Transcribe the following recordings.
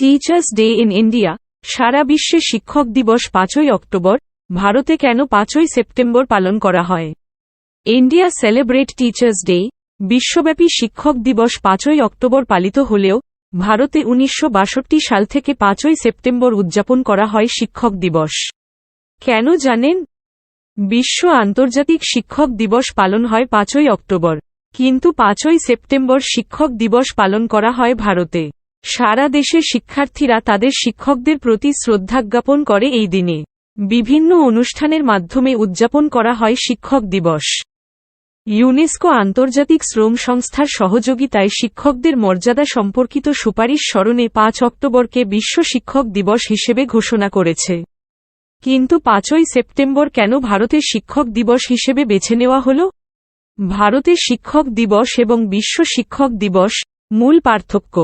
Teachers day in India সারা বিশ্বে শিক্ষক দিবস পাঁচই অক্টোবর, ভারতে কেন পাঁচই সেপ্টেম্বর পালন করা হয়? ইন্ডিয়া সেলিব্রেট টিচার্স ডে বিশ্বব্যাপী শিক্ষক দিবস পাঁচই অক্টোবর পালিত হলেও, ভারতে উনিশশো বাষট্টি সাল থেকে পাঁচই সেপ্টেম্বর উদযাপন করা হয় শিক্ষক দিবস। কেন জানেন? বিশ্ব আন্তর্জাতিক শিক্ষক দিবস পালন হয় পাঁচই অক্টোবর, কিন্তু পাঁচই সেপ্টেম্বর শিক্ষক দিবস পালন করা হয় ভারতে। সারা দেশে শিক্ষার্থীরা তাদের শিক্ষকদের প্রতি শ্রদ্ধাজ্ঞাপন করে এই দিনে। বিভিন্ন অনুষ্ঠানের মাধ্যমে উদযাপন করা হয় শিক্ষক দিবস। ইউনেস্কো আন্তর্জাতিক শ্রম সংস্থার সহযোগিতায় শিক্ষকদের মর্যাদা সম্পর্কিত সুপারিশ স্মরণে পাঁচ অক্টোবরকে বিশ্ব শিক্ষক দিবস হিসেবে ঘোষণা করেছে। কিন্তু পাঁচই সেপ্টেম্বর কেন ভারতের শিক্ষক দিবস হিসেবে বেছে নেওয়া হল? ভারতের শিক্ষক দিবস এবং বিশ্ব শিক্ষক দিবস মূল পার্থক্য।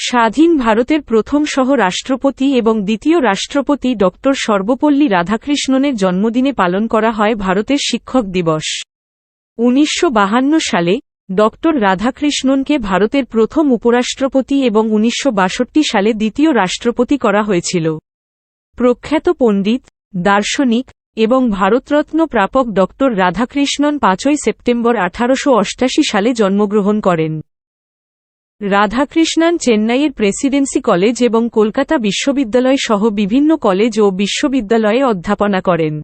স্বাধীন ভারতের প্রথম সহ রাষ্ট্রপতি এবং দ্বিতীয় রাষ্ট্রপতি ড. সর্বপল্লী রাধাকৃষ্ণনের জন্মদিনে পালন করা হয় ভারতের শিক্ষক দিবস। উনিশশো সালে, ড. রাধাকৃষ্ণনকে ভারতের প্রথম উপরাষ্ট্রপতি এবং উনিশশো বাষট্টি সালে দ্বিতীয় রাষ্ট্রপতি করা হয়েছিল। প্রখ্যাত পণ্ডিত, দার্শনিক এবং ভারতরত্ন প্রাপক ড. রাধাকৃষ্ণন পাঁচই সেপ্টেম্বর আঠারোশো সালে জন্মগ্রহণ করেন। রাধাকৃষ্ণন চেন্নাইয়ের প্রেসিডেন্সি কলেজ এবং কলকাতা বিশ্ববিদ্যালয় সহ বিভিন্ন কলেজ ও বিশ্ববিদ্যালয়ে অধ্যাপনা করেন।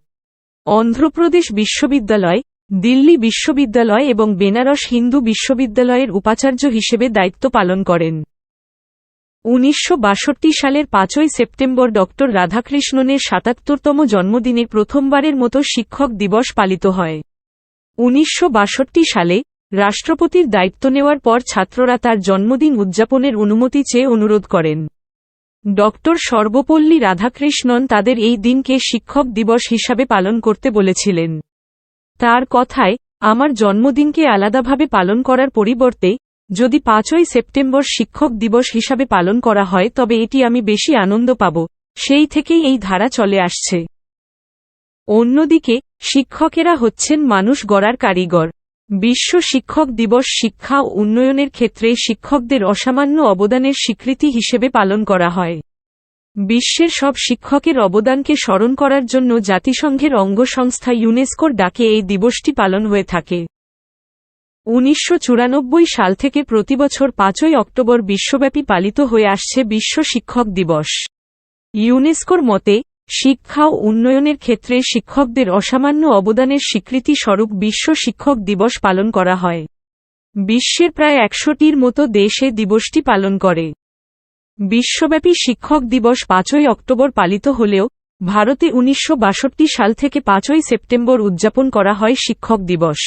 অন্ধ্রপ্রদেশ বিশ্ববিদ্যালয়, দিল্লি বিশ্ববিদ্যালয় এবং বেনারস হিন্দু বিশ্ববিদ্যালয়ের উপাচার্য হিসেবে দায়িত্ব পালন করেন। উনিশশো বাষট্টি সালের পাঁচই সেপ্টেম্বর ড. রাধাকৃষ্ণনের সাতাত্তরতম জন্মদিনে প্রথমবারের মতো শিক্ষক দিবস পালিত হয়। উনিশশো বাষট্টি সালে রাষ্ট্রপতির দায়িত্ব নেওয়ার পর ছাত্ররা তার জন্মদিন উদযাপনের অনুমতি চেয়ে অনুরোধ করেন। ড. সর্বপল্লী রাধাকৃষ্ণন তাদের এই দিনকে শিক্ষক দিবস হিসাবে পালন করতে বলেছিলেন। তার কথায়, আমার জন্মদিনকে আলাদাভাবে পালন করার পরিবর্তে, যদি পাঁচই সেপ্টেম্বর শিক্ষক দিবস হিসাবে পালন করা হয়, তবে এটি আমি বেশি আনন্দ পাব। সেই থেকেই এই ধারা চলে আসছে। অন্যদিকে, শিক্ষকেরা হচ্ছেন মানুষ গড়ার কারিগর। বিশ্ব শিক্ষক দিবস শিক্ষা ও উন্নয়নের ক্ষেত্রে শিক্ষকদের অসামান্য অবদানের স্বীকৃতি হিসেবে পালন করা হয়। বিশ্বের সব শিক্ষকের অবদানকে স্মরণ করার জন্য জাতিসংঘের অঙ্গ সংস্থা ইউনেস্কোর ডাকে এই দিবসটি পালন হয়ে থাকে। উনিশশো চুরানব্বই সাল থেকে প্রতিবছর পাঁচই অক্টোবর বিশ্বব্যাপী পালিত হয়ে আসছে বিশ্ব শিক্ষক দিবস। ইউনেস্কোর মতে শিক্ষা ও উন্নয়নের ক্ষেত্রে শিক্ষকদের অসামান্য অবদানের স্বীকৃতি স্বরূপ বিশ্ব শিক্ষক দিবস পালন করা হয়। বিশ্বের প্রায় একশোটির মতো দেশে দিবসটি পালন করে। বিশ্বব্যাপী শিক্ষক দিবস পাঁচই অক্টোবর পালিত হলেও, ভারতে উনিশশো বাষট্টি সাল থেকে পাঁচই সেপ্টেম্বর উদযাপন করা হয় শিক্ষক দিবস।